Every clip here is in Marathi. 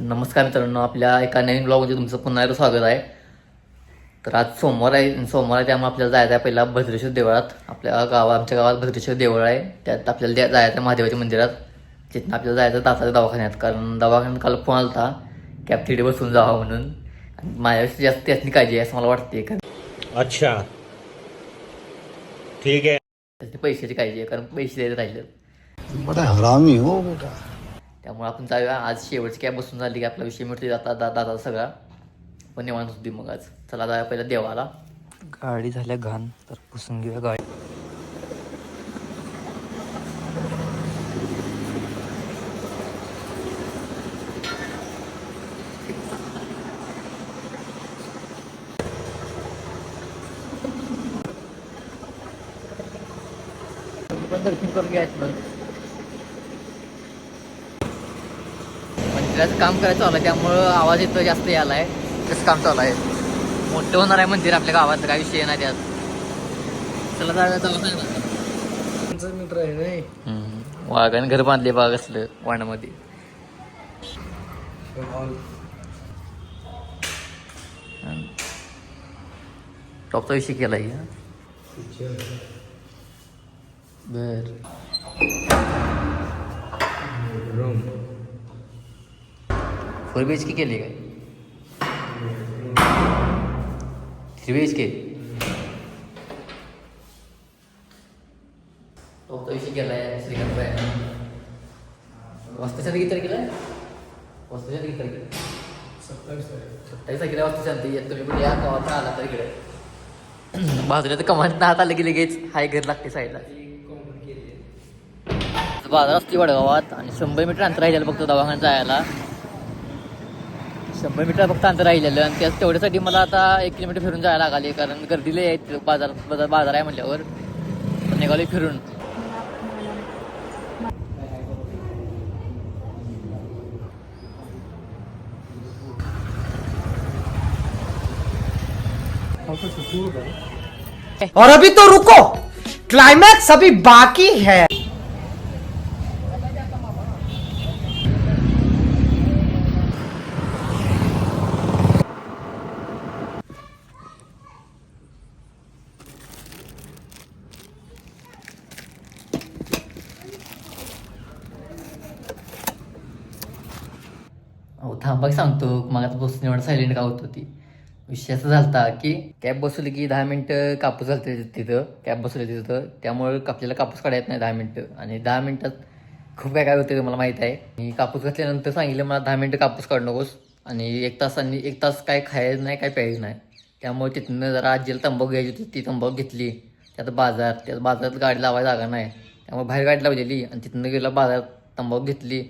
नमस्कार मित्रांनो आपल्या एका नवीन ब्लॉगमध्ये तुमचं पुन्हा एकदा स्वागत आहे. तर आज सोमवार आहे सोमवार आहे त्यामुळे आपल्याला जायचं आहे पहिला भद्रेश्वर देवळात. आपल्या गावात आमच्या गावात भद्रेश्वर देवळ आहे. त्यात आपल्याला जायचं आहे महादेवाच्या मंदिरात. तिथनं आपल्याला जायचं दाताच्या दवाखान्यात. कारण दवाखान्यात काल फोन आला होता कॅब तिथे बसून जावा म्हणून. आणि माझ्यापेक्षा जास्त त्यातनी काळजी आहे असं मला वाटते कारण अच्छा. ठीक है त्यातनी पैशाची काळजी आहे कारण पैसे द्यायला राहिले बड़ा हरामी हो बेटा. त्यामुळे आपण जाऊया. आज शेवटची कॅब बसून झाली की आपला विषय मिळते जाता दा दादा सगळा. पण निवांत होती मग आज. चला जाऊया पहिला देवाला. गाडी झाल्या घाण तर पुसून घेऊया गाडी. दर्शन करून घ्यायचं मंदिराचं काम करायचं चालू आहे त्यामुळं आवाज येतो जास्त यायला आहे तसं काम चालू आहे. मोठं होणार आहे मंदिर आपल्या गावात काय विषय नाही त्यात. चला जाऊ मित्र आहे. नाही वाघाने घर बांधले बाग असलं वाणामध्ये टॉपचा विषय केला बर फोर बी एच के केली काय थ्री बी एच के विषय केला आहे श्रीकांत बाय वास्तुशांती किती तारखेला आहे वास्तुशांती किती तारखेला सत्तावीस तारखेला वास्तुशांती आहे. तुम्ही पण या गावात आला तर इकडे बाजूला तर कमांड हात आलं की लगेच हाय घर लागते साईडला बाजार असते वडगावात आणि शंभर मीटर अंतर राहिलेलं फक्त दवाखान्यात जायला. शंभर मीटर फक्त अंतर राहिलेलं आणि त्याच तेवढ्यासाठी मला आता एक किलोमीटर फिरून जायला लागले कारण गर्दीला आहे बाजार बाजार बाजार आहे म्हटल्यावर निघाले फिरून. और अभी तो रुको क्लाइमैक्स अभी बाकी है। अहो थांबा सांगतो. मग आता बसून एवढा सायलेंट का होत. होती विषय असा झालता की कॅब बसवली की दहा मिनटं कापूस घालते तिथं. कॅब बसवली तिथं. त्यामुळे आपल्याला कापूस काढायला येत नाही दहा मिनटं. आणि दहा मिनटात खूप काय काय होतं मला माहीत आहे. मी कापूस घातल्यानंतर सांगितलं मला दहा मिनटं कापूस काढू नकोस. आणि एक तास आणि एक तास काय खायचं नाही काय प्यायचं नाही. त्यामुळे तिथनं जरा आजीला तंबाखू घ्यायची होती. ती तंबाखू घेतली. त्यात बाजार. त्यात बाजारात गाडी लावायला जागा नाही. त्यामुळे बाहेर गाडी लावलेली. आणि तिथनं गेला बाजारात तंबाखू घेतली.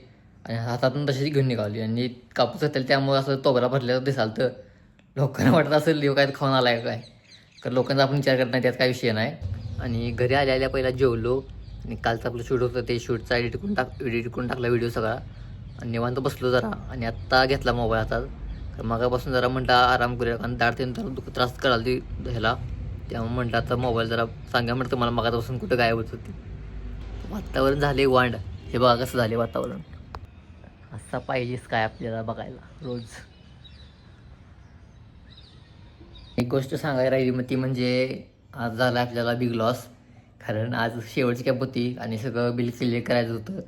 आणि हातातून तशीच घेऊन निघाली. आणि कापूस असेल त्यामुळे असं तोबरा भरलेलं दिसाल तर लोकांना वाटत असेल लिव काय खाऊन आलाय काय? कारण लोकांचा आपण विचार करत नाही त्यात काय विषय नाही. आणि घरी आल्या आल्या पहिला जेवलो. आणि कालचं आपलं शूट होतं ते शूटचा एडिट करून टाक एडिट करून टाकला व्हिडिओ सगळा. आणि निवांत बसलो जरा. आणि आत्ता घेतला मोबाईल हातात तर मगापासून जरा म्हणता आराम करूया. कारण दाड तीन तर दुख त्रास कराल ती ह्याला. त्यामुळे म्हटलं आता मोबाईल जरा सांगा. म्हटलं मला मगापासून कुठं गायब होत होती? वातावरण झाले वांड. हे बघा कसं झाले वातावरण. असा पाहिजेच काय आपल्याला बघायला रोज. एक गोष्ट सांगायला राहिली मग ती म्हणजे आज झाला आपल्याला बिग लॉस कारण आज शेवटची कॅब होती आणि सगळं बिल क्लिअर करायचं होतं.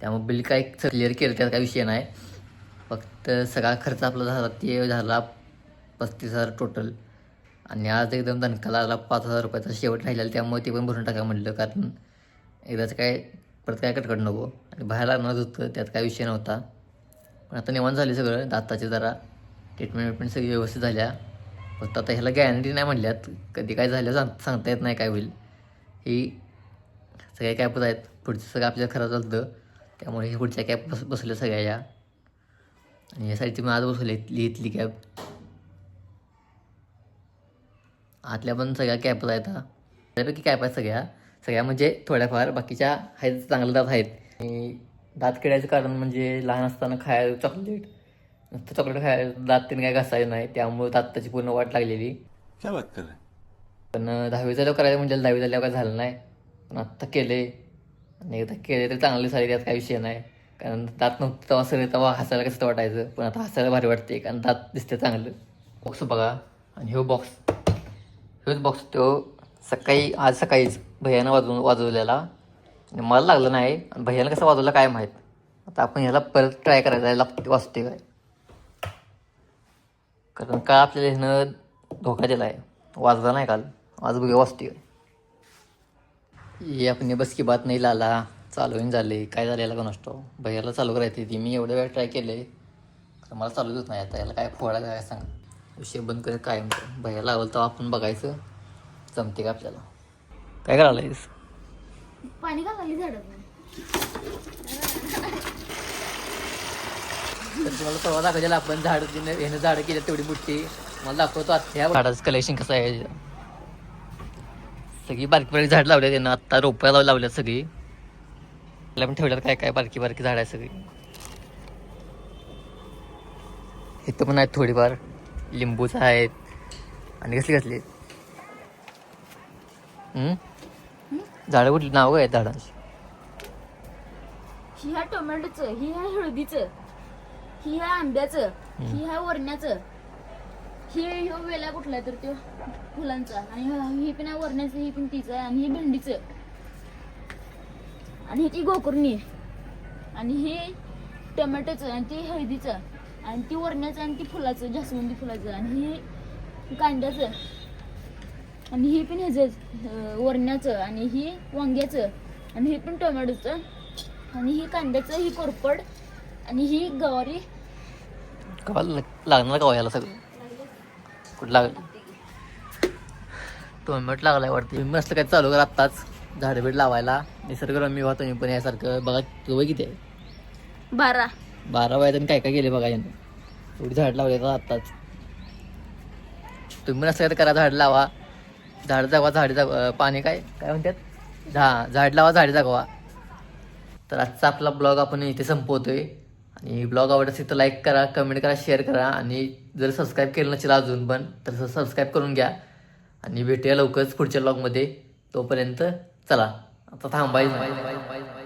त्यामुळे बिल काय क्लिअर केलं त्यात काही विषय नाही. फक्त सगळा खर्च आपला झाला ते झाला पस्तीस हजार टोटल आणि आज एकदम दणकाला लागला पाच हजार रुपयाचा शेवट राहिलेला त्यामुळे ते पण भरून टाका म्हटलं कारण एकदाचं काय परत काय कटकट नको. आणि बाहेर लागणार होतं त्यात काय विषय नव्हता. पण आता निवांत झाले सगळं. दाताचे जरा ट्रीटमेंट विटमेंट सगळी व्यवस्थित झाल्या. फक्त आता ह्याला गॅरंटी नाही म्हणल्यात. कधी काय झालं सांग सांगता येत नाही काय होईल. ही सगळ्या कॅपच आहेत. पुढचं सगळं आपल्याला खरं चालतं. त्यामुळे हे पुढच्या कॅब बस बसवल्या सगळ्या या. आणि या साईडची मी आज बसवली इथली कॅब आतल्या पण सगळ्या कॅपच आहेत हा त्यापैकी कॅप आहेत सगळ्या. सगळ्या म्हणजे थोड्याफार बाकीच्या आहेत चांगले दात आहेत. आणि दात किडायचं कारण म्हणजे लहान असताना खायला चॉकलेट नुसतं चॉकलेट खायला दात त्याने काय घासायचं नाही त्यामुळे दाताची पूर्ण वाट लागलेली. क्या बात कर रहे हैं? पण दहावी झाल्यावर करायचं म्हणजे दहावी झाल्यावर काय झालं नाही. पण आत्ता केले आणि एकदा केले तर चांगले झाले त्यात काही विषय नाही. कारण दात नव्हतं तेव्हा सगळे तेव्हा हसायला कसं वाटायचं? पण आता हसायला भारी वाटते कारण दात दिसते चांगलं. बॉक्स बघा. आणि ह्यो बॉक्स ह्योच बॉक्स तो सकाळी आज सकाळीच भैयानं वाजवून वाजवलेला. मला लागलं नाही आणि भैयानं कसं वाजवलं काय माहीत? आता आपण ह्याला परत ट्राय करायला आहे, लागते वाजते काय? कारण का आपल्याला ह्यानं धोका दिला आहे वाजला नाही काल आज बघूया वाजते काय. ये बस की बात नाही लाला. चालू झाले. काय झालेला पण नसतो. भैयाला चालू करायची ती मी एवढ्या वेळ ट्राय केले तर मला चालूच नाही. आता याला काय फोडायला काय सांग. विषय बंद करत काय म्हणतो भैया लावलं तर आपण बघायचं. जमते का आपल्याला? काय करायला पाणी झाडत तर तुम्हाला परवा दाखवलेलं आपण झाड यानं झाडं केली तेवढी मोठी. मला दाखवतो आता ह्या झाडाचं कलेक्शन कसं आहे? सगळी बारकी बारकी झाड लावली त्यानं आत्ता रोपं लाव लावल्यात सगळी. त्याला पण ठेवल्यात काय काय बारकी बारकी झाड आहे सगळी. इथं पण आहेत थोडीफार. लिंबूच आहेत. आणि कसली कसली? झाडं कुठली नाव आहेत झाडांची? ही ह्या टोमॅटोचं ही ह्या हळदीचं ही ह्या आंब्याचं ही ह्या वरण्याचं. ही ह्यो वेला कुठला तर तो फुलांचा. आणि ही पण वरण्याचं ही पण तिचं आणि ही भेंडीचं. आणि ही ती गोकर्णी आणि हे टोमॅटोचं आणि ती हळदीचं. आणि ती वरण्याचं आणि ती फुलाचं जास्वंदी फुलाचं. आणि ही कांद्याचं. आणि ही पण ह्याचं वरण्याचं आणि ही वांग्याचं आणि ही पण टोमॅटोचं आणि ही कांद्याचं ही कोरपड आणि ही गवारी. लागणार का याला सगळं. कुठं लागलं टोमॅटो लागलाय वाटते. तुम्ही मस्त काय चालू करा आत्ताच. झाडं बीड लावायला. निसर्गरम्य व्हा तुम्ही पण यासारखं. बघा वय किती आहे बारा. बारा वयात आणि काय काय केले बघा यानं. एवढी झाड लावली आता आत्ताच. तुम्ही मस्त काय करा झाड लावा. झाड जागवा झाडे जागवा. पाणी काय? काय म्हणतात? झा झाड लावा झाडे जागवा. तर आजचा आपला ब्लॉग आपण इथे संपवतोय. आणि ब्लॉग आवडत असेल तर लाईक करा कमेंट करा शेअर करा. आणि जर सबस्क्राईब केलं नसेल अजून पण तर सबस्क्राईब करून घ्या. आणि भेटूया लवकरच पुढच्या ब्लॉगमध्ये तोपर्यंत चला. आता थांबायचं.